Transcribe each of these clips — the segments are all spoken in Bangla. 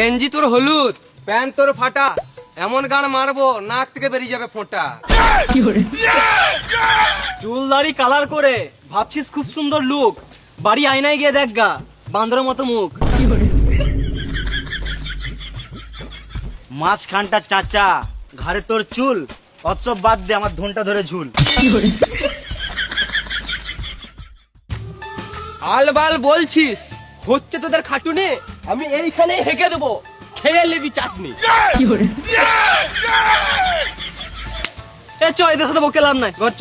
গেঞ্জি তোর হলুদ প্যান্ট তোর ফাটা এমন গান মারবো নাক থেকে বেরিয়ে যাবে ফোঁটা। চুল দাড়ি কালার করে ভাবছিস খুব সুন্দর লুক বাড়ি আয়নায় গিয়ে দেখ গা বান্দরের মতো মুখ। মাছ খানটা চাচা ঘাড়ে তোর চুল অৎসব বাদ দে আমার ধনটা ধরে ঝুল। আলবাল বলছিস হচ্ছে তোদের খাটুনে? আমি এইখানে হেঁকে দেবো। খেয়ে নিবি চাটনি। এ চ এদের সাথে বকে লাভ নাই। ঘর চ।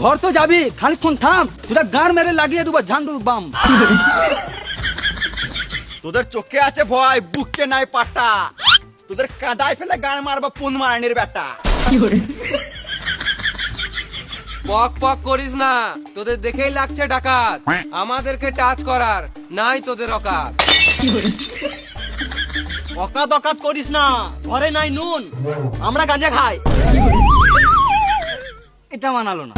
ঘর তো যাবি খানিক্ষণ থাম। তোরা গান মেরে লাগিয়ে দেবো ঝান্ডুর বাম। তোদের চোখে আছে ভয় বুকে নাই পাটা। তোদের কাদায় ফেলে গান মারবা পুন মারানির বেটা পক পক করিস না তোদের দেখেই লাগছে ডাকাত। আমাদেরকে টাচ করার নাই তোদের অকাত। অকাত অকাত করিস না। ঘরে নাই নুন আমরা গাঁজা খাই। এটা মানালো না।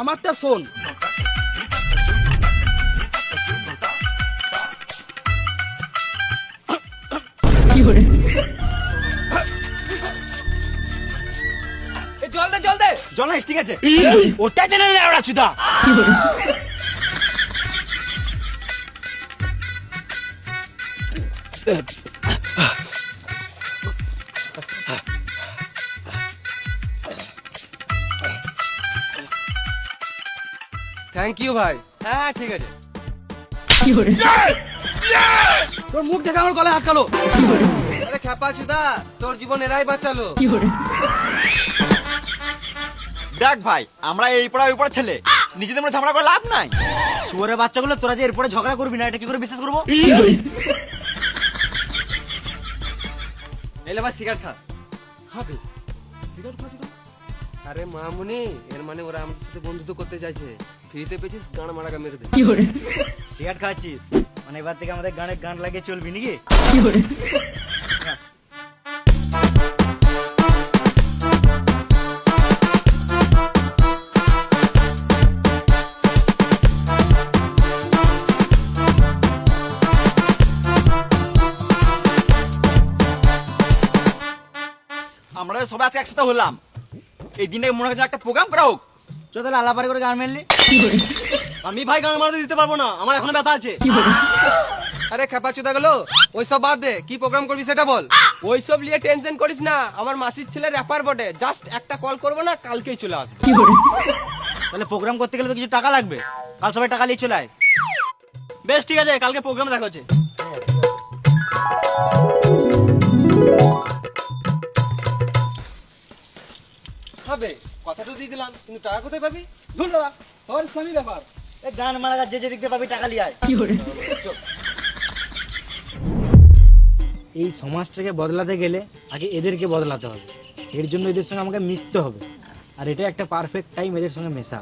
আমারটা শোন। জল দে জল দে। জল ঠিক আছে। ওটাই জেনে ওরা চুদা। থ্যাংক ইউ ভাই। হ্যাঁ ঠিক আছে। তোর মুখ দেখে আমার গলায় আটকালো আরে খেপা চুদা তোর জীবন এরাই বাঁচালো। দেখ ভাই আমরা এই পড়া ওই পড়া ছেলে। নিজেদের মধ্যে ঝগড়া করে লাভ নাই। শুয়ারের বাচ্চাগুলো তোরা যে এরপরে ঝগড়া করবি না এটা কি করে বিশ্বাস করব? এলে ভাই সিগারেট খা। হবে সিগারেট খাচ্ছি আরে মামুনি এর মানে ওরা আমাদের সাথে বন্ধুত্ব করতে চাইছে। ফ্রিতে পেয়েছিস গান মারাকা মেরে দে। সিগারেট খাচ্ছিস? মানে এবার থেকে আমাদের গানে গান লাগিয়ে চলবি নাকি? আমরা সবাই আজকে একসাথে হলাম। এই দিনটাকে মনে হচ্ছে একটা প্রোগ্রাম করা হোক। চো তাহলে আলাপারি করে গান মেললি। আমি ভাই গান মারতে দিতে পারব না, আমার এখনও ব্যথা আছে। আরে খেপা চুদা গেলো, ওইসব বাদ দে, কি প্রোগ্রাম করবি সেটা বল। ওইসব নিয়ে টেনশন করিস না, আমার মাসির ছেলে র্যাপার বটে জাস্ট একটা কল করব না, কালকেই চলে আসবে। তাহলে প্রোগ্রাম করতে গেলে তো কিছু টাকা লাগবে, কাল সবাই টাকা নিয়ে চলে আয়। বেশ, ঠিক আছে, কালকে প্রোগ্রাম দেখা হচ্ছে। কথা তো দিয়ে দিলাম কিন্তু টাকা কোথায় পাবি? ধুর দাদা সবার ইসলামী ব্যাপার। এ গান মারা যে যে দেখতে পাবি টাকা লিয়ে আয়। এই সমাজটাকে বদলাতে গেলে আগে এদেরকে বদলাতে হবে। এর জন্য এদের সঙ্গে আমাকে মিশতে হবে। আর এটা একটা পারফেক্ট টাইম এদের সঙ্গে মেশা।